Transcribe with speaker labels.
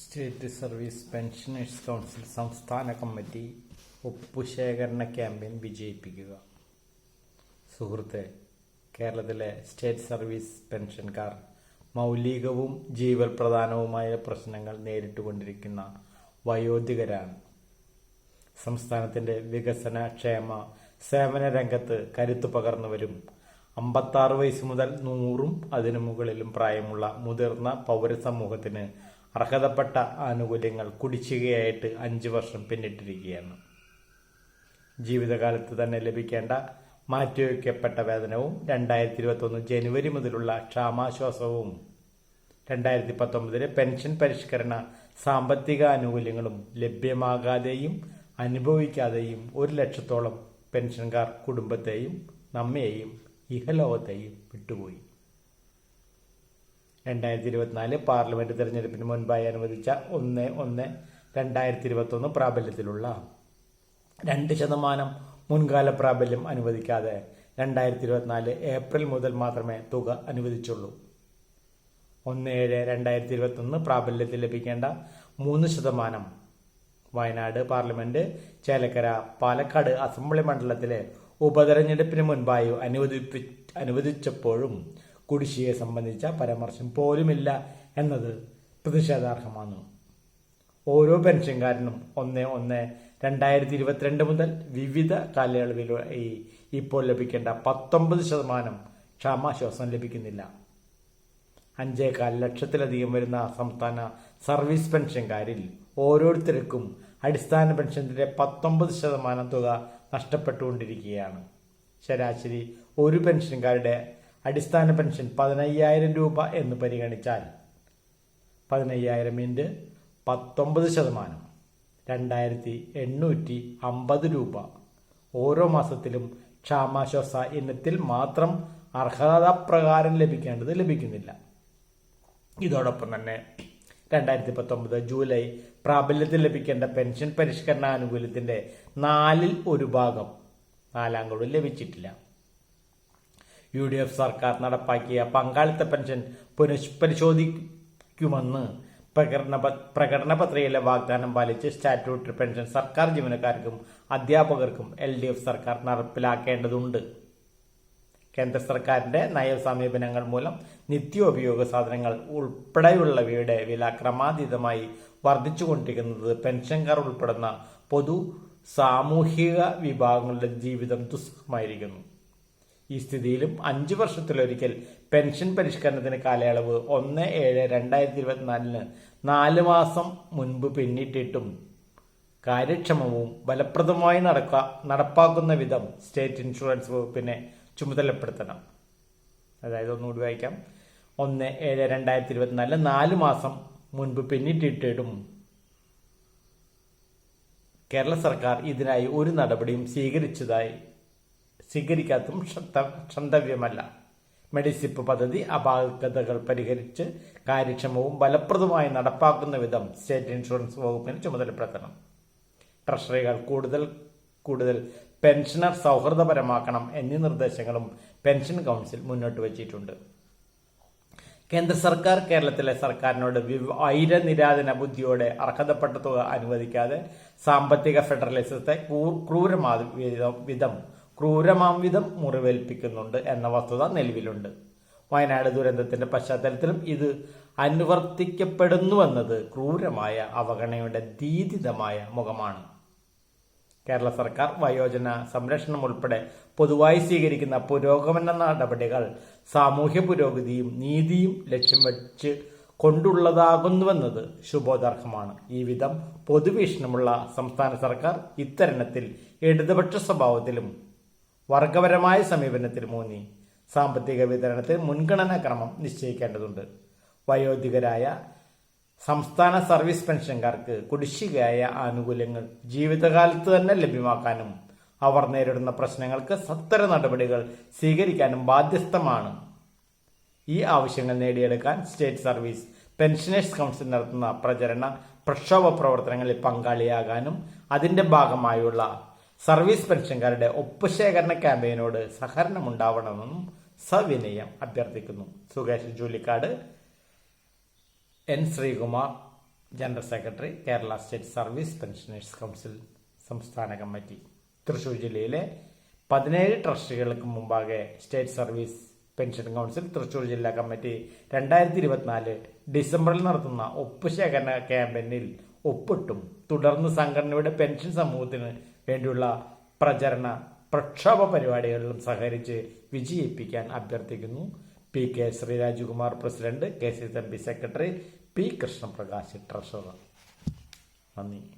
Speaker 1: State service pensioners council സംസ്ഥാന committee ഒപ്പുശേഖരണ campaign വിജയിപ്പിക്കുക. സുഹൃത്തെ കേരളത്തിലെ സ്റ്റേറ്റ് സർവീസ് പെൻഷൻകാർ മൗലികവും ജീവൽപ്രധാനവുമായ പ്രശ്നങ്ങൾ നേരിട്ടുകൊണ്ടിരിക്കുന്ന വയോധികരാണ്. സംസ്ഥാനത്തിന്റെ വികസന ക്ഷേമ സേവന രംഗത്ത് കരുത്തു പകർന്നവരും അമ്പത്താറ് വയസ്സ് മുതൽ നൂറും അതിനു മുകളിലും പ്രായമുള്ള മുതിർന്ന പൗരസമൂഹത്തിന് അർഹതപ്പെട്ട ആനുകൂല്യങ്ങൾ കുടിശ്ശികയായിട്ട് അഞ്ച് വർഷം പിന്നിട്ടിരിക്കുകയാണ്. ജീവിതകാലത്ത് തന്നെ ലഭിക്കേണ്ട മാറ്റിവെക്കപ്പെട്ട വേതനവും രണ്ടായിരത്തി ഇരുപത്തൊന്ന് ജനുവരി മുതലുള്ള ക്ഷാമാശ്വാസവും രണ്ടായിരത്തി പത്തൊമ്പതിലെ പെൻഷൻ പരിഷ്കരണ സാമ്പത്തിക ആനുകൂല്യങ്ങളും ലഭ്യമാകാതെയും അനുഭവിക്കാതെയും ഒരു ലക്ഷത്തോളം പെൻഷൻകാർ കുടുംബത്തെയും നമ്മയെയും ഇഹലോകത്തെയും വിട്ടുപോയി. രണ്ടായിരത്തി ഇരുപത്തിനാല് പാർലമെന്റ് തെരഞ്ഞെടുപ്പിന് മുൻപായി അനുവദിച്ച ഒന്ന് ഒന്ന് രണ്ടായിരത്തി ഇരുപത്തൊന്ന് പ്രാബല്യത്തിലുള്ള രണ്ട് ശതമാനം മുൻകാല പ്രാബല്യം അനുവദിക്കാതെ രണ്ടായിരത്തി ഇരുപത്തിനാല് ഏപ്രിൽ മുതൽ മാത്രമേ തുക അനുവദിച്ചുള്ളൂ. ഒന്ന് ഏഴ് രണ്ടായിരത്തി ഇരുപത്തൊന്ന് പ്രാബല്യത്തിൽ ലഭിക്കേണ്ട മൂന്ന് ശതമാനം വയനാട് പാർലമെന്റ് ചേലക്കര പാലക്കാട് അസംബ്ലി മണ്ഡലത്തിലെ ഉപതെരഞ്ഞെടുപ്പിന് മുൻപായി അനുവദിപ്പി അനുവദിച്ചപ്പോഴും കുടിശ്ശികയെ സംബന്ധിച്ച പരാമർശം പോലുമില്ല എന്നത് പ്രതിഷേധാർഹമാണ്. ഓരോ പെൻഷൻകാരനും ഒന്ന് ഒന്ന് രണ്ടായിരത്തി ഇരുപത്തിരണ്ട് മുതൽ വിവിധ കാലയളവിലായി ഇപ്പോൾ ലഭിക്കേണ്ട പത്തൊമ്പത് ശതമാനം ക്ഷാമാശ്വാസം ലഭിക്കുന്നില്ല. അഞ്ചേകാൽ ലക്ഷത്തിലധികം വരുന്ന സംസ്ഥാന സർവീസ് പെൻഷൻകാരിൽ ഓരോരുത്തർക്കും അടിസ്ഥാന പെൻഷന്റെ പത്തൊമ്പത് ശതമാനം തുക നഷ്ടപ്പെട്ടുകൊണ്ടിരിക്കുകയാണ്. ശരാശരി ഒരു പെൻഷൻകാരുടെ അടിസ്ഥാന പെൻഷൻ പതിനയ്യായിരം രൂപ എന്ന് പരിഗണിച്ചാൽ പതിനയ്യായിരം ഇന്റ് പത്തൊമ്പത് ശതമാനം രണ്ടായിരത്തി എണ്ണൂറ്റി അമ്പത് രൂപ. ഓരോ മാസത്തിലും ക്ഷാമാശ്വാസ ഇനത്തിൽ മാത്രം അർഹതാപ്രകാരം ലഭിക്കേണ്ടത് ലഭിക്കുന്നില്ല. ഇതോടൊപ്പം തന്നെ രണ്ടായിരത്തി പത്തൊമ്പത് ജൂലൈ പ്രാബല്യത്തിൽ ലഭിക്കേണ്ട പെൻഷൻ പരിഷ്കരണ ആനുകൂല്യത്തിന്റെ നാലിൽ ഒരു ഭാഗം നാലാം ലഭിച്ചിട്ടില്ല. യു ഡി എഫ് സർക്കാർ നടപ്പാക്കിയ പങ്കാളിത്ത പെൻഷൻ പുനഃപരിശോധിക്കുമെന്ന് പ്രകടന പ്രകടന പത്രികയിലെ വാഗ്ദാനം പാലിച്ച് സ്റ്റാറ്റ്യൂട്ടറി പെൻഷൻ സർക്കാർ ജീവനക്കാർക്കും അധ്യാപകർക്കും എൽ ഡി എഫ് സർക്കാർ നടപ്പിലാക്കേണ്ടതുണ്ട്. കേന്ദ്ര സർക്കാരിന്റെ നയ സമീപനങ്ങൾ മൂലം നിത്യോപയോഗ സാധനങ്ങൾ ഉൾപ്പെടെയുള്ളവയുടെ വില ക്രമാതീതമായി വർദ്ധിച്ചുകൊണ്ടിരിക്കുന്നത് പെൻഷൻകാർ ഉൾപ്പെടുന്ന പൊതു സാമൂഹിക വിഭാഗങ്ങളുടെ ജീവിതം ദുസ്സഹമായിരിക്കുന്നു. ഈ സ്ഥിതിയിലും അഞ്ചു വർഷത്തിലൊരിക്കൽ പെൻഷൻ പരിഷ്കരണത്തിന് കാലയളവ് ഒന്ന് ഏഴ് രണ്ടായിരത്തി ഇരുപത്തിനാലിന് നാല് മാസം മുൻപ് പിന്നിട്ടിട്ടും കാര്യക്ഷമവും ഫലപ്രദമായി നടക്ക നടപ്പാക്കുന്ന വിധം സ്റ്റേറ്റ് ഇൻഷുറൻസ് വകുപ്പിനെ ചുമതലപ്പെടുത്തണം. അതായത് ഒന്നുകൂടി വായിക്കാം. ഒന്ന് ഏഴ് രണ്ടായിരത്തി ഇരുപത്തിനാലിന് നാല് മാസം മുൻപ് പിന്നിട്ടിട്ടിട്ടും കേരള സർക്കാർ ഇതിനായി ഒരു നടപടിയും സ്വീകരിച്ചതായി സ്വീകരിക്കാത്തതും ക്ഷന്തവ്യമല്ല. മെഡിസിപ്പ് പദ്ധതി അപാകതകൾ പരിഹരിച്ച് കാര്യക്ഷമവും ഫലപ്രദമായി നടപ്പാക്കുന്ന വിധം സ്റ്റേറ്റ് ഇൻഷുറൻസ് വകുപ്പിന് ചുമതലപ്പെടുത്തണം. ട്രഷറികൾ കൂടുതൽ കൂടുതൽ പെൻഷനർ സൗഹൃദപരമാക്കണം എന്നീ നിർദ്ദേശങ്ങളും പെൻഷൻ കൗൺസിൽ മുന്നോട്ട് വച്ചിട്ടുണ്ട്. കേന്ദ്ര സർക്കാർ കേരളത്തിലെ സർക്കാരിനോട് വൈര നിരാധന ബുദ്ധിയോടെ അർഹതപ്പെട്ട തുക അനുവദിക്കാതെ സാമ്പത്തിക ഫെഡറലിസത്തെ ക്രൂരമാ വിധം ക്രൂരമാം വിധം മുറിവേൽപ്പിക്കുന്നുണ്ട് എന്ന വസ്തുത നിലവിലുണ്ട്. വയനാട് ദുരന്തത്തിന്റെ പശ്ചാത്തലത്തിലും ഇത് അനുവർത്തിക്കപ്പെടുന്നുവെന്നത് ക്രൂരമായ അവഗണനയുടെ ദീതിതമായ മുഖമാണ്. കേരള സർക്കാർ വയോജന സംരക്ഷണം ഉൾപ്പെടെ പൊതുവായി സ്വീകരിക്കുന്ന പുരോഗമന നടപടികൾ സാമൂഹ്യ പുരോഗതിയും നീതിയും ലക്ഷ്യം വച്ച് കൊണ്ടുള്ളതാകുന്നുവെന്നത് ശുഭോദർഹമാണ്. ഈ വിധം പൊതുവീക്ഷണമുള്ള സംസ്ഥാന സർക്കാർ ഇത്തരണത്തിൽ ഇടതുപക്ഷ സ്വഭാവത്തിലും വർഗപരമായ സമീപനത്തിൽ മൂന്നി. സാമ്പത്തിക വിതരണത്തിൽ മുൻഗണനാ ക്രമം നിശ്ചയിക്കേണ്ടതുണ്ട്. വയോധികരായ സംസ്ഥാന സർവീസ് പെൻഷൻകാർക്ക് കുടിശ്ശികയായ ആനുകൂല്യങ്ങൾ ജീവിതകാലത്ത് തന്നെ ലഭ്യമാക്കാനും അവർ നേരിടുന്ന പ്രശ്നങ്ങൾക്ക് സത്തര നടപടികൾ സ്വീകരിക്കാനും ബാധ്യസ്ഥമാണ്. ഈ ആവശ്യങ്ങൾ നേടിയെടുക്കാൻ സ്റ്റേറ്റ് സർവീസ് പെൻഷനേഴ്സ് കൗൺസിൽ നടത്തുന്ന പ്രചരണ പ്രക്ഷോഭ പ്രവർത്തനങ്ങളിൽ പങ്കാളിയാകാനും അതിന്റെ ഭാഗമായുള്ള സർവീസ് പെൻഷൻകാരുടെ ഒപ്പുശേഖരണ ക്യാമ്പയിനോട് സഹകരണം ഉണ്ടാവണമെന്നും സവിനയം അഭ്യർത്ഥിക്കുന്നു. Sukesh Julikkad N Sreekumar general secretary Kerala state service pensioners council സംസ്ഥാന കമ്മിറ്റി. തൃശൂർ ജില്ലയിലെ പതിനേഴ് ട്രസ്റ്റികൾക്ക് മുമ്പാകെ state service pension council Thrissur ജില്ലാ കമ്മിറ്റി രണ്ടായിരത്തി ഇരുപത്തിനാല് ഡിസംബറിൽ നടത്തുന്ന ഒപ്പ് ശേഖരണ ക്യാമ്പയിനിൽ ഒപ്പിട്ടും തുടർന്ന് സംഘടനയുടെ പെൻഷൻ സമൂഹത്തിന് വേണ്ടിയുള്ള പ്രചരണ പ്രക്ഷോഭ പരിപാടികളിലും സഹകരിച്ച് വിജയിപ്പിക്കാൻ അഭ്യർത്ഥിക്കുന്നു. P K Sreerajakumar president K C Thampi secretary P Krishnaprakash treasurer. നന്ദി.